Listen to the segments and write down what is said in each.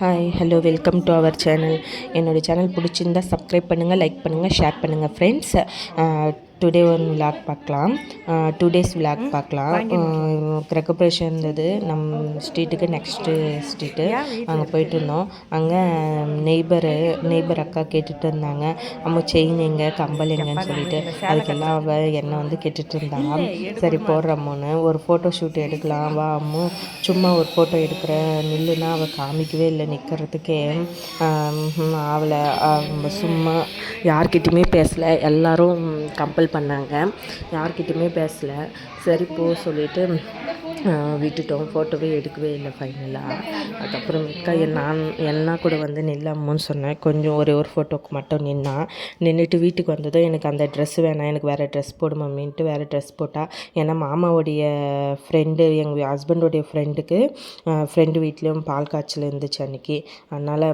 Hi hello welcome to our channel என்னோடய channel பிடிச்சிருந்தா subscribe பண்ணுங்கள் லைக் பண்ணுங்கள் ஷேர் பண்ணுங்கள் ஃப்ரெண்ட்ஸ் டுடே ஒன் விலாக் பார்க்கலாம். டூ டேஸ் விலாக் பார்க்கலாம். கிரகப்பிரவேசம் இருந்தது நம்ம ஸ்ட்ரீட்டுக்கு நெக்ஸ்ட்டு ஸ்ட்ரீட்டு அங்கே போயிட்டு இருந்தோம். அங்கே நெய்பரு நெய்பர் அக்கா கேட்டுட்டு இருந்தாங்க. அம்மா செயின் எங்கே கம்பல் எங்கன்னு சொல்லிட்டு. அதுக்கெல்லாம் அவள் என்னை வந்து கேட்டுட்டு இருந்தாங்க சரி போடுறம்மோன்னு ஒரு ஃபோட்டோ ஷூட் எடுக்கலாம். வா அம்மு. சும்மா ஒரு ஃபோட்டோ எடுக்கிற நில்லுன்னா அவள் காமிக்கவே இல்லை நிற்கிறதுக்கே அவளை அவ சும்மா. யார்கிட்டையுமே பேசலை. எல்லோரும் கம்பல் பண்ணாங்க. யார்கிட்டையுமே பேசலை. சரி போ சொல்லிட்டு விட்டுட்டோம் ஃபோட்டோவே எடுக்கவே இல்லை ஃபைனலாக அதுக்கப்புறமேக்கா என் நான் என்ன கூட வந்து நில்லம்முன்னு சொன்னேன். கொஞ்சம் ஒரே ஒரு ஃபோட்டோக்கு மட்டும் நின்னா. நின்றுட்டு வீட்டுக்கு வந்ததும் எனக்கு அந்த ட்ரெஸ் வேணாம் எனக்கு வேறு ட்ரெஸ் போடு மம்மின்ட்டு வேறு ட்ரெஸ் போட்டால் ஏன்னா மாமாவுடைய ஃப்ரெண்டு எங்கள் ஹஸ்பண்டோடைய ஃப்ரெண்டுக்கு ஃப்ரெண்டு வீட்லேயும் பால் காய்ச்சல் இருந்துச்சு அன்றைக்கி அதனால்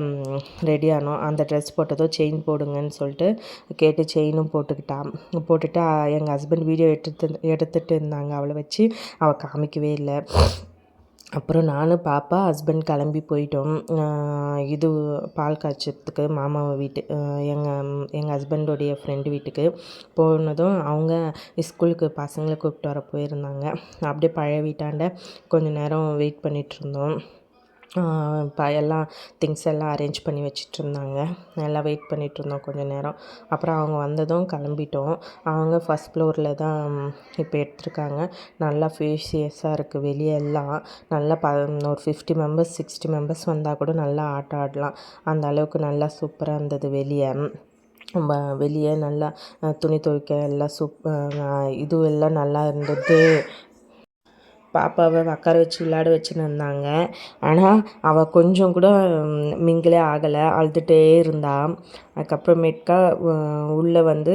ரெடி ஆனோம். அந்த ட்ரெஸ் போட்டதும் செயின் போடுங்கன்னு சொல்லிட்டு கேட்டு செயினும் போட்டுக்கிட்டான் போட்டுட்டு எங்கள் ஹஸ்பண்ட் வீடியோ எடுத்து எடுத்துகிட்டு இருந்தாங்க. அவளை வச்சு அவள் காமிக்கவே இல்லை. அப்புறம் நானும் பாப்பா ஹஸ்பண்ட் கிளம்பி போயிட்டோம். இது பால் காய்ச்சறதுக்கு மாமா வீட்டு எங்கள் எங்கள் ஹஸ்பண்டோடைய ஃப்ரெண்டு வீட்டுக்கு போனதும் அவங்க ஸ்கூலுக்கு பசங்களை கூப்பிட்டு வர போயிருந்தாங்க. அப்படியே பழைய வீட்டாண்ட கொஞ்சம் நேரம் வெயிட் பண்ணிகிட்ருந்தோம் இருந்தோம். இப்போ எல்லாம் திங்ஸ் எல்லாம் அரேஞ்ச் பண்ணி வச்சிட்டு இருந்தாங்க எல்லாம் வெயிட் பண்ணிகிட்ருந்தோம் இருந்தோம் கொஞ்ச நேரம். அப்புறம் அவங்க வந்ததும் கிளம்பிட்டோம். அவங்க ஃபஸ்ட் ஃப்ளோரில் தான் இப்போ எடுத்திருக்காங்க. நல்லா ஃபேஷியஸாக இருக்குது வெளியே எல்லாம். நல்லா ப ஒரு ஃபிஃப்டி மெம்பர்ஸ் சிக்ஸ்டி மெம்பர்ஸ் வந்தால் கூட நல்லா ஆட்டம் ஆடலாம். அந்த அளவுக்கு நல்லா சூப்பராக இருந்தது வெளியே. நம்ம வெளியே நல்லா துணி துவைக்க எல்லாம் சூப் இது எல்லாம் நல்லா இருந்தது. பாப்பாவை உட்கார வச்சு விளையாட வச்சுன்னு இருந்தாங்க. ஆனால் அவள் கொஞ்சம் கூட மிங்கிலே ஆகலை. அழுதுகிட்டே இருந்தா. அதுக்கப்புறமேட்கா உள்ளே வந்து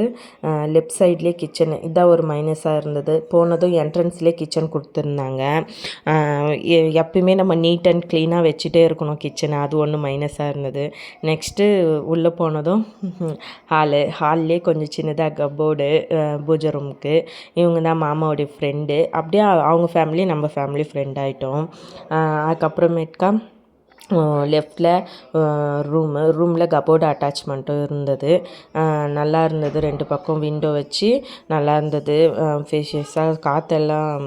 லெஃப்ட் சைட்லேயே கிச்சனு இதான் ஒரு மைனஸாக இருந்தது. போனதும் என்ட்ரன்ஸ்லேயே கிச்சன் கொடுத்துருந்தாங்க. எ- எப்பயுமே நம்ம நீட் அண்ட் க்ளீனாக வச்சுட்டே இருக்கணும் கிச்சனை அது ஒன்று மைனஸாக இருந்தது. நெக்ஸ்ட்டு உள்ளே போனதும் ஹாலு ஹால்லே கொஞ்சம் சின்னதாக கப்போர்டு பூஜை ரூமுக்கு இவங்க தான் மாமாவுடைய ஃப்ரெண்டு அப்படியே அவங்க ஃபேமிலி நம்ம ஃபேமிலி ஃப்ரெண்ட் ஆகிட்டோம் அதுக்கப்புறமேட்கா லெஃப்டில் ரூமு ரூமில் கபோர்டு அட்டாச்மெண்ட்டும் இருந்தது. நல்லா இருந்தது. ரெண்டு பக்கம் விண்டோ வச்சு நல்லா இருந்தது. ஃபேஷியஸாக காற்றெல்லாம்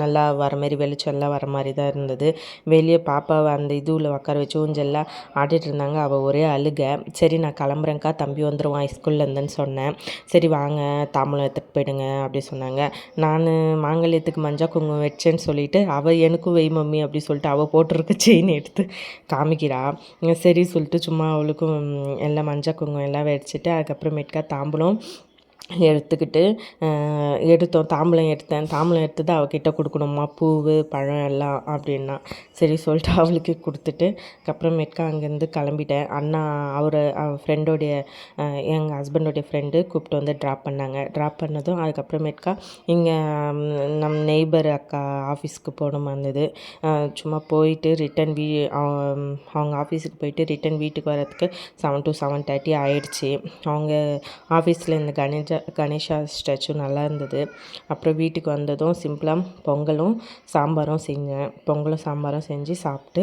நல்லா வர மாதிரி வெளிச்செல்லாம் வர மாதிரி தான் இருந்தது. வெளியே பாப்பாவை அந்த இதுவில் உட்கார வச்சு ஊஞ்சல்லாம் ஆடிட்டு இருந்தாங்க. அவள் ஒரே அழுக. சரி நான் கிளம்புறேன்க்கா தம்பி வந்துடுவான் ஸ்கூல்லேருந்துன்னு சொன்னேன். சரி வாங்க தாம்பூலம் எடுத்துகிட்டு போயிடுங்க அப்படி சொன்னாங்க. நான் மாங்கல்யத்துக்கு மஞ்சள் குங்குமம் வச்சேன்னு சொல்லிட்டு அவள் எனக்கும் வெய் மம்மி அப்படி சொல்லிட்டு அவள் போட்டிருக்க செயின் எடுத்து காமிக்கிறா. சரி சொல்லிட்டு சும்மா அவளுக்கும் எல்லாம் மஞ்சள் குங்குமம் எல்லாம் வச்சுட்டு அதுக்கப்புறமேட்டுக்கா தாம்பூலம் எடுத்துக்கிட்டு எடுத்தோம் தாம்பூலம் எடுத்தேன். தாம்பூலம் எடுத்தது அவகிட்ட கொடுக்கணுமா? பூவு பழம் எல்லாம் அப்படின்னா. சரி சொல்லிட்டு அவளுக்கு கொடுத்துட்டு அதுக்கப்புறமேட்டுக்கா அங்கேருந்து கிளம்பிட்டேன். அண்ணா அவர் ஃப்ரெண்டோடைய எங்கள் ஹஸ்பண்டோடைய ஃப்ரெண்டு கூப்பிட்டு வந்து ட்ராப் பண்ணாங்க. ட்ராப் பண்ணதும் அதுக்கப்புறமேட்டுக்கா இங்கே நம் நெய்பர் அக்கா ஆஃபீஸ்க்கு போகணுமா இருந்தது. சும்மா போயிட்டு ரிட்டன் வீ அவ- அவங்க ஆஃபீஸுக்கு போயிட்டு ரிட்டன் வீட்டுக்கு வரதுக்கு செவன் டு செவன் தேர்ட்டி ஆயிடுச்சு. அவங்க ஆஃபீஸில் இந்த கணேஷா கணேஷா ஸ்டாச்சு நல்லா இருந்தது அப்புறம் வீட்டுக்கு வந்ததும் சிம்பிளாக பொங்கலும் சாம்பாரும் செஞ்சேன். பொங்கலும் சாம்பாரும் செஞ்சு சாப்பிட்டு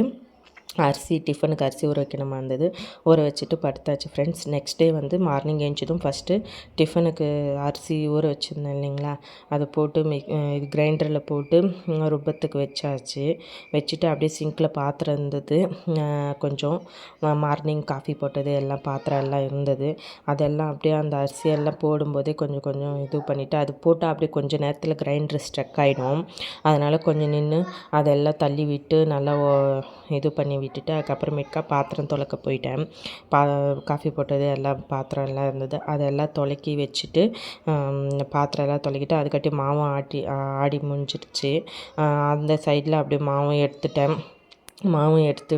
அரிசி டிஃபனுக்கு அரிசி ஊற வைக்கணுமா இருந்தது. ஊற வச்சுட்டு படுத்தாச்சு ஃப்ரெண்ட்ஸ் நெக்ஸ்ட் டே வந்து மார்னிங் எழுந்ததும் ஃபஸ்ட்டு டிஃபனுக்கு அரிசி ஊற வச்சுருந்தேன் இல்லைங்களா? அதை போட்டு மி இது கிரைண்டரில் போட்டு ம், ருப்பத்துக்கு வச்சாச்சு. வச்சுட்டு அப்படியே சிங்கில் பாத்திரம் இருந்தது. கொஞ்சம் மார்னிங் காஃபி போட்டது எல்லாம் பாத்திரம் எல்லாம் இருந்தது. அதெல்லாம் அப்படியே அந்த அரிசியெல்லாம் போடும்போதே கொஞ்சம் கொஞ்சம் இது பண்ணிவிட்டு அது போட்டால் அப்படியே கொஞ்சம் நேரத்தில் கிரைண்டர் ஸ்ட்ரக் ஆகிடும் அதனால் கொஞ்சம் நின்று அதெல்லாம் தள்ளி விட்டு நல்லா ஓ- இது பண்ணி விட்டுட்டு அதுக்கப்புறமேட்டுக்கா பாத்திரம் துலக்க போயிட்டேன். பா காஃபி போட்டது எல்லாம் பாத்திரம் எல்லாம் இருந்தது. அதெல்லாம் துலக்கி வச்சுட்டு பாத்திரம் எல்லாம் துலக்கிட்டு அதுக்காட்டி மாவும் ஆட்டி ஆடி முடிஞ்சிடுச்சு. அந்த சைடில் அப்படியே மாவும் எடுத்துட்டேன். மாவும் எடுத்து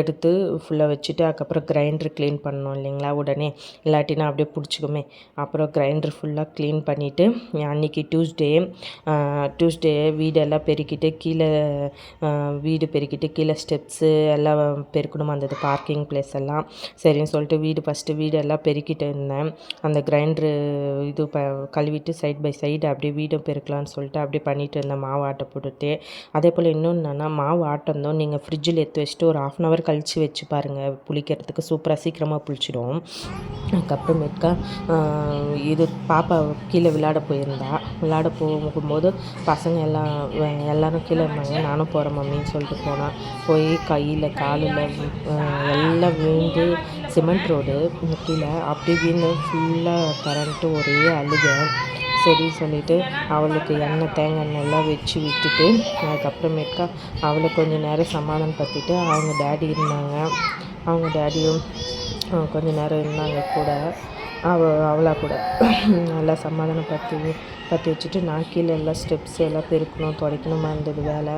எடுத்து ஃபுல்லாக வச்சுட்டு அதுக்கப்புறம் கிரைண்டர் க்ளீன் பண்ணோம் இல்லைங்களா உடனே. இல்லாட்டினா அப்படியே பிடிச்சிக்குமே. அப்புறம் கிரைண்டர் ஃபுல்லாக க்ளீன் பண்ணிவிட்டு அன்றைக்கி டியூஸ்டே டியூஸ்டே வீடெல்லாம் பெருக்கிட்டு கீழே வீடு பெருக்கிட்டு கீழே ஸ்டெப்ஸு எல்லாம் பெருக்கணுமா? இருந்தது பார்க்கிங் பிளேஸ் எல்லாம். சரின்னு சொல்லிட்டு வீடு ஃபஸ்ட்டு வீடு எல்லாம் பெருக்கிட்டு இருந்தேன். அந்த கிரைண்டரு இது ப கழுவிட்டு சைட் பை சைடு அப்படியே வீடும் பெருக்கலாம்னு சொல்லிட்டு அப்படியே பண்ணிட்டு இருந்தேன். மாவு ஆட்டை போட்டுட்டு. அதே போல் இன்னொன்று என்னென்னா மாவு ஆட்டை வந்தோம். நீங்கள் ஃப்ரிட்ஜில் எடுத்து வச்சுட்டு ஒரு ஆஃப் அன் ஹவர் கழித்து வச்சு பாருங்கள் புளிக்கிறதுக்கு சூப்பராக சீக்கிரமாக புளிச்சிடும். அதுக்கப்புறமேட்டுக்கா இது பாப்பா கீழே விளையாட போயிருந்தா. விளையாட போகும்போது பசங்க எல்லாம் எல்லோரும் கீழே இருந்தாங்க. நானும் போகிறேன் மம்மின்னு சொல்லிட்டு போனேன் போய் கையில் காலில் எல்லாம் விழுந்து சிமெண்ட் ரோடு கீழே. அப்படி வீணு ஃபுல்லாக கரண்ட்டு ஒரே அழுகை. சரி சொல்லிட்டு அவளுக்கு எண்ணெய் தேங்காய் எண்ணெய் எல்லாம் வச்சு விட்டுட்டு அதுக்கப்புறமேட்டுக்கா அவளை கொஞ்சம் நேரம் சமாதானப்படுத்திட்டு அவங்க டேடி இருந்தாங்க. அவங்க டேடியும் கொஞ்சம் கொஞ்ச நேரம் இருந்தாங்க கூட. அவ அவளாக கூட நல்லா சமாதானப்படுத்தி பற்றி வச்சுட்டு நான் கீழே எல்லாம் ஸ்டெப்ஸ் எல்லாம் பெருக்கணும் துடைக்கணுமா இருந்தது வேலை.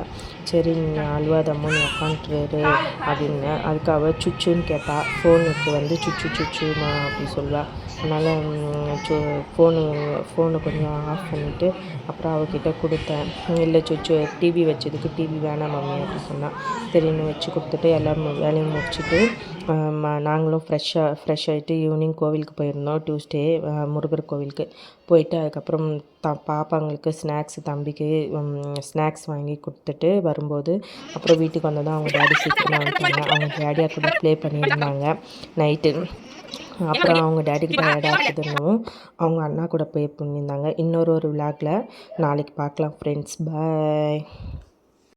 சரி நீ அழுவாதம்மா நீ உக்காண்ட்டுரு அப்படின்னு. அதுக்கு அவள் சுச்சுன்னு கேட்டா ஃபோனுக்கு வந்து சுச்சு சுச்சுமா அப்படி சொல்லுவாள் அதனால் ஃபோனு ஃபோனை கொஞ்சம் ஆஃப் பண்ணிவிட்டு அப்புறம் அவகிட்ட கொடுத்தேன். இல்லை சுச்சு டிவி வச்சதுக்கு டிவி வேணாம் மம்மி அப்படின்னு சொன்னால் சரின்னு வச்சு கொடுத்துட்டு எல்லாம் வேலையும் முடிச்சுட்டு ம- நாங்களும் ஃப்ரெஷ்ஷாக ஃப்ரெஷ் ஆகிட்டு ஈவினிங் கோவிலுக்கு போயிருந்தோம் டியூஸ்டே முருகர் கோவிலுக்கு. போயிட்டு அதுக்கப்புறம் த பாப்பாங்களுக்கு ஸ்நாக்ஸ் தம்பிக்கு ஸ்நாக்ஸ் வாங்கி கொடுத்துட்டு வரும்போது அப்புறம் வீட்டுக்கு வந்ததும் அவங்க டேடி சீக்கிரமாக வந்துட்டாங்க. அவங்க டேடியாக கூட ப்ளே பண்ணியிருந்தாங்க. நைட்டு அப்புறம் அவங்க டேடிக்கு டயர்டாக இருக்குதுன்னும் அவங்க அண்ணா கூட ப்ளே பண்ணியிருந்தாங்க இன்னொரு ஒரு விளாக்ல நாளைக்கு பார்க்கலாம் ஃப்ரெண்ட்ஸ் பாய்